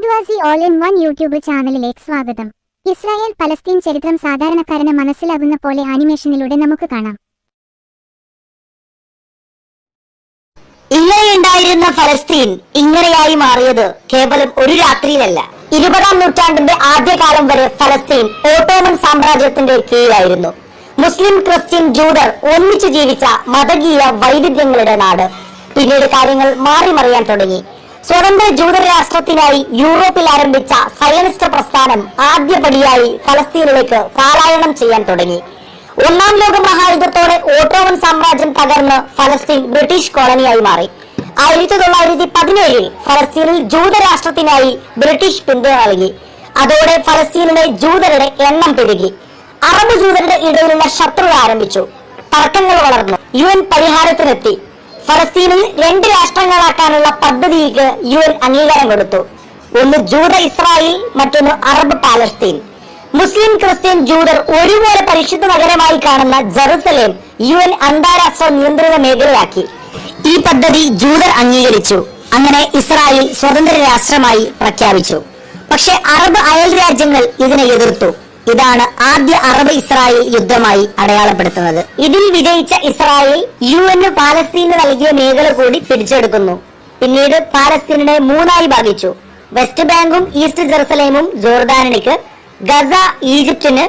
ഫഹദ്വാസി all in one YouTube ചാനലിലേക്ക് സ്വാഗതം. Israel Palestine ചരിത്രം സാധാരണക്കാരന് മനസ്സിലാകുന്ന പോലെ ആനിമേഷനിലൂടെ നമുക്ക് കാണാം. ഇങ്ങനെയുണ്ടായിരുന്ന ഫലസ്തീൻ ഇങ്ങനെയായി മാറിയത് കേവലം ഒരു രാത്രിയിലല്ല. ഇരുപതാം നൂറ്റാണ്ടിന്റെ ആദ്യകാലം വരെ ഫലസ്തീൻ ഓട്ടോമൻ സാമ്രാജ്യത്തിന്റെ കീഴിലായിരുന്നു. മുസ്ലിം ക്രിസ്ത്യൻ ജൂതർ ഒന്നിച്ചു ജീവിച്ച മതകീയ വൈവിധ്യങ്ങളുടെ നാട്. പിന്നീട് കാര്യങ്ങൾ മാറി മറിയാൻ തുടങ്ങി. സ്വതന്ത്ര ജൂത രാഷ്ട്രത്തിനായി യൂറോപ്പിൽ ആരംഭിച്ച സയനിസ്റ്റ് പ്രസ്ഥാനം ആദ്യപടിയായി ഫലസ്തീനിലേക്ക് പാലായനം ചെയ്യാൻ തുടങ്ങി. ഒന്നാം ലോക മഹായുദ്ധത്തോടെ ഓട്ടോമൻ സാമ്രാജ്യം തകർന്ന് ഫലസ്തീൻ ബ്രിട്ടീഷ് കോളനിയായി മാറി. ആയിരത്തി തൊള്ളായിരത്തി പതിനേഴിൽ ഫലസ്തീനിൽ ജൂതരാഷ്ട്രത്തിനായി ബ്രിട്ടീഷ് പിന്തുണ നൽകി. അതോടെ ഫലസ്തീനിലെ ജൂതരുടെ എണ്ണം പെരുകി. അറബ് ജൂതരുടെ ഇടയിലുള്ള ശത്രുത ആരംഭിച്ചു. തർക്കങ്ങൾ വളർന്നു. യു എൻ പരിഹാരത്തിനെത്തി. ഫലസ്തീനിൽ രണ്ട് രാഷ്ട്രങ്ങളാക്കാനുള്ള പദ്ധതിക്ക് യു എൻ അംഗീകാരം കൊടുത്തു. ഒന്ന് ജൂത ഇസ്രായേൽ മറ്റൊന്ന് അറബ് പാലസ്തീൻ. മുസ്ലിം ക്രിസ്ത്യൻ ജൂതർ ഒരുപോലെ പരിശുദ്ധ നഗരമായി കാണുന്ന ജെറുസലേം യു എൻ അന്താരാഷ്ട്ര നിയന്ത്രിത മേഖലയാക്കി. ഈ പദ്ധതി ജൂതർ അംഗീകരിച്ചു. അങ്ങനെ ഇസ്രായേൽ സ്വതന്ത്ര രാഷ്ട്രമായി പ്രഖ്യാപിച്ചു. പക്ഷെ അറബ് അയൽ രാജ്യങ്ങൾ ഇതിനെ എതിർത്തു. ഇതാണ് ആദ്യ അറബ് ഇസ്രായേൽ യുദ്ധമായി അടയാളപ്പെടുത്തുന്നത്. ഇതിൽ വിജയിച്ച ഇസ്രായേൽ യു എൻ പാലസ്തീന് നൽകിയ മേഖല കൂടി പിടിച്ചെടുക്കുന്നു. പിന്നീട് പാലസ്തീനെ മൂന്നായി ഭാഗിച്ചു. വെസ്റ്റ് ബാങ്കും ഈസ്റ്റ് ജെറുസലേമും ജോർദാനിക്ക് ഗസ ഈജിപ്തിന്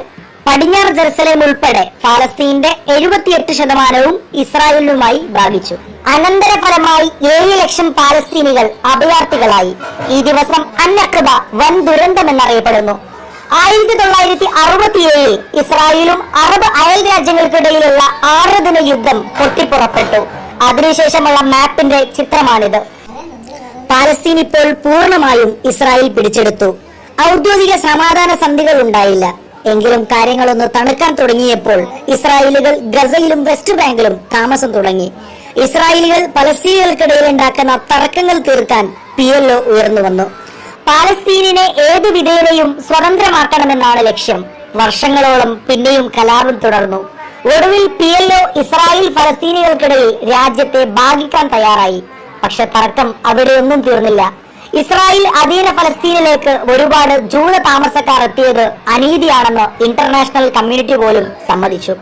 പടിഞ്ഞാറ് ജെറുസലേം ഉൾപ്പെടെ പാലസ്തീന്റെ എഴുപത്തിയെട്ട് ശതമാനവും ഇസ്രായേലിനുമായി ഭാഗിച്ചു. അനന്തരഫലമായി ഏഴ് ലക്ഷം പാലസ്തീനികൾ അഭയാർത്ഥികളായി. ഈ ദിവസം അന്നക്കബ വൻ ദുരന്തമെന്നറിയപ്പെടുന്നു ആയിരത്തി തൊള്ളായിരത്തി അറുപത്തിയേഴിൽ ഇസ്രായേലും അറബ് അയൽ രാജ്യങ്ങൾക്കിടയിലുള്ള ആറ് ദിന യുദ്ധം പൊട്ടിപ്പുറപ്പെട്ടു. അതിനുശേഷമുള്ള മാപ്പിന്റെ ചിത്രമാണിത്. പാലസ്തീൻ ഇപ്പോൾ പൂർണമായും ഇസ്രായേൽ പിടിച്ചെടുത്തു. ഔദ്യോഗിക സമാധാന സന്ധികൾ ഉണ്ടായില്ല. എങ്കിലും കാര്യങ്ങളൊന്ന് തണുക്കാൻ തുടങ്ങിയപ്പോൾ ഇസ്രായേലുകൾ ഗസയിലും വെസ്റ്റ് ബാങ്കിലും താമസം തുടങ്ങി. ഇസ്രായേലികൾ പലസ്തീനികൾക്കിടയിൽ ഉണ്ടാക്കുന്ന തർക്കങ്ങൾ തീർക്കാൻ പി എൽ ഒ ഉയർന്നു വന്നു. പാലസ്തീനിനെ ഏതു വിധേനയും സ്വതന്ത്രമാക്കണമെന്നാണ് ലക്ഷ്യം. വർഷങ്ങളോളം പിന്നെയും കലാപം തുടർന്നു. ഒടുവിൽ പി എൽ ഒ ഇസ്രായേൽ ഫലസ്തീനികൾക്കിടയിൽ രാജ്യത്തെ ഭാഗിക്കാൻ തയ്യാറായി. പക്ഷെ തർക്കം അവിടെയൊന്നും തീർന്നില്ല. ഇസ്രായേൽ അധീന ഫലസ്തീനിലേക്ക് ഒരുപാട് ജൂത താമസക്കാർ എത്തിയത് അനീതിയാണെന്ന് ഇന്റർനാഷണൽ കമ്മ്യൂണിറ്റി പോലും സമ്മതിച്ചു.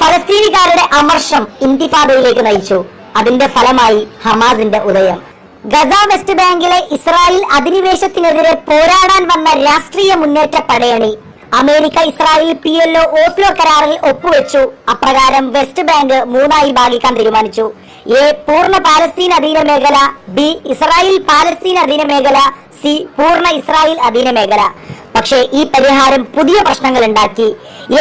ഫലസ്തീനിക്കാരുടെ അമർഷം ഇന്തിഫാദയിലേക്ക് നയിച്ചു. അതിന്റെ ഫലമായി ഹമാസിന്റെ ഉദയം. ഗസ വെസ്റ്റ് ബാങ്കിലെ ഇസ്രായേൽ അധിനിവേശത്തിനെതിരെ പോരാടാൻ വന്ന രാഷ്ട്രീയ മുന്നേറ്റ Padayani. America Israel P L O Oslo കരാറിൽ ഒപ്പുവെച്ചു. അപ്രകാരം വെസ്റ്റ് ബാങ്ക് മൂന്നായി ഭാഗിക്കാൻ തീരുമാനിച്ചു. എ പൂർണ പാലസ്തീൻ അധീന മേഖല ബി ഇസ്രായേൽ പാലസ്തീൻ അധീന മേഖല സി പൂർണ ഇസ്രായേൽ അധീന മേഖല. പക്ഷേ ഈ പരിഹാരം പുതിയ പ്രശ്നങ്ങൾ ഉണ്ടാക്കി.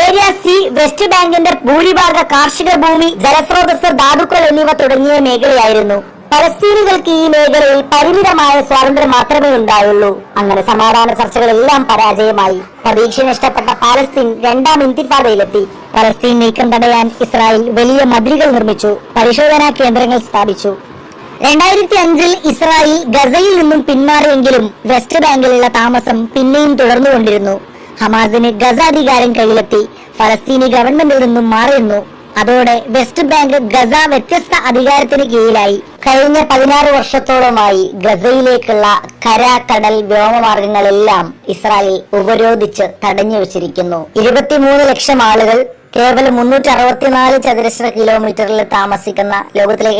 ഏരിയ സി വെസ്റ്റ് ബാങ്കിന്റെ ഭൂരിഭാഗ കാർഷിക ഭൂമി ജലസ്രോതസ് ധാതുക്കൾ എന്നിവ തുടങ്ങിയ മേഖലയായിരുന്നു. പലസ്തീനികൾക്ക് ഈ മേഖലയിൽ പരിമിതമായ സ്വാതന്ത്ര്യം മാത്രമേ ഉണ്ടായുള്ളൂ. അങ്ങനെ സമാധാന ചർച്ചകളെല്ലാം പരാജയമായി. പ്രതീക്ഷ നഷ്ടപ്പെട്ട പാലസ്തീൻ രണ്ടാം ഇന്തിഫാദയിലെത്തി. പലസ്തീൻ നീക്കം തടയാൻ ഇസ്രായേൽ വലിയ മതിലുകൾ നിർമ്മിച്ചു പരിശോധനാ കേന്ദ്രങ്ങൾ സ്ഥാപിച്ചു. രണ്ടായിരത്തി അഞ്ചിൽ ഇസ്രായേൽ ഗസയിൽ നിന്നും പിന്മാറിയെങ്കിലും വെസ്റ്റ് ബാങ്കിലുള്ള താമസം പിന്നെയും തുടർന്നുകൊണ്ടിരുന്നു. ഹമാസിന് ഗസ അധികാരം കയ്യിലെത്തി. ഫലസ്തീനി ഗവൺമെന്റിൽ നിന്നും മാറിയിരുന്നു. അതോടെ വെസ്റ്റ് ബാങ്ക് ഗസ വ്യത്യസ്ത അധികാരത്തിന് കീഴിലായി. കഴിഞ്ഞ പതിനാറ് വർഷത്തോളമായി ഗസയിലേക്കുള്ള കര കടൽ വ്യോമമാർഗങ്ങളെല്ലാം ഇസ്രായേൽ ഉപരോധിച്ച് തടഞ്ഞു വെച്ചിരിക്കുന്നു. ഇരുപത്തിമൂന്ന് ലക്ഷം ആളുകൾ കേവലം മുന്നൂറ്റി അറുപത്തിനാല് ചതുരശ്ര കിലോമീറ്ററിൽ താമസിക്കുന്ന ലോകത്തിലെ